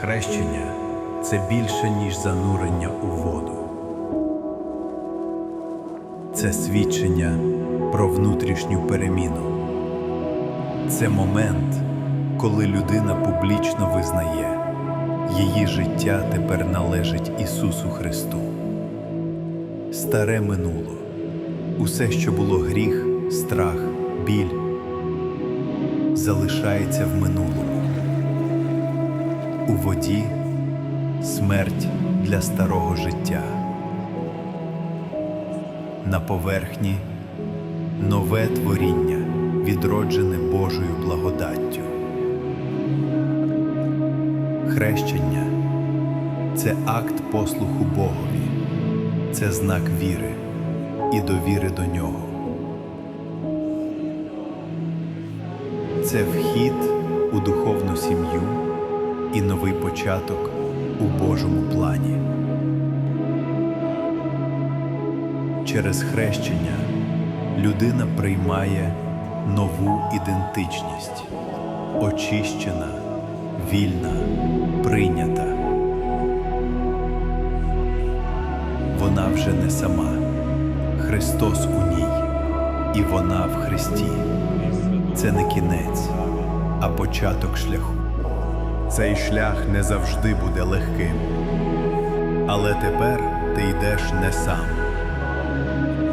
Хрещення це більше, ніж занурення у воду. Це свідчення про внутрішню переміну. Це момент, коли людина публічно визнає, її життя тепер належить Ісусу Христу. Старе минуло, усе, що було гріх, страх, біль, залишається в минулому. У воді смерть для старого життя. На поверхні нове творіння, відроджене Божою благодаттю. Хрещення це акт послуху Богові, це знак віри і довіри до нього. Це вхід у духовну сім'ю і новий початок у Божому плані. Через хрещення людина приймає нову ідентичність, очищена, вільна, прийнята. Вона вже не сама, Христос у ній, і вона в Христі. Це не кінець, а початок шляху. Цей шлях не завжди буде легким. Але тепер ти йдеш не сам.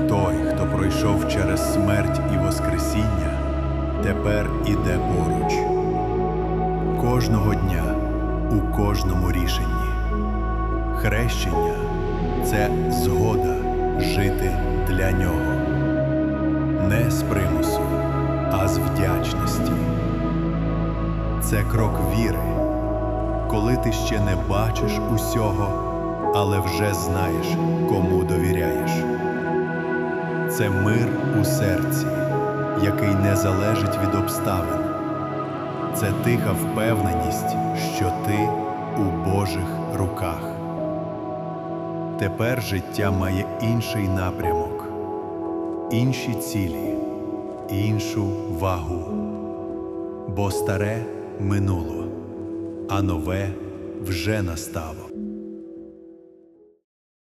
Той, хто пройшов через смерть і Воскресіння, тепер іде поруч. Кожного дня, у кожному рішенні. Хрещення це згода жити для нього. Не з примусу, а з вдячності. Це крок віри, коли ти ще не бачиш усього, але вже знаєш, кому довіряєш. Це мир у серці, який не залежить від обставин. Це тиха впевненість, що ти у Божих руках. Тепер життя має інший напрямок, інші цілі, іншу вагу. Бо старе минуло, а нове вже настало.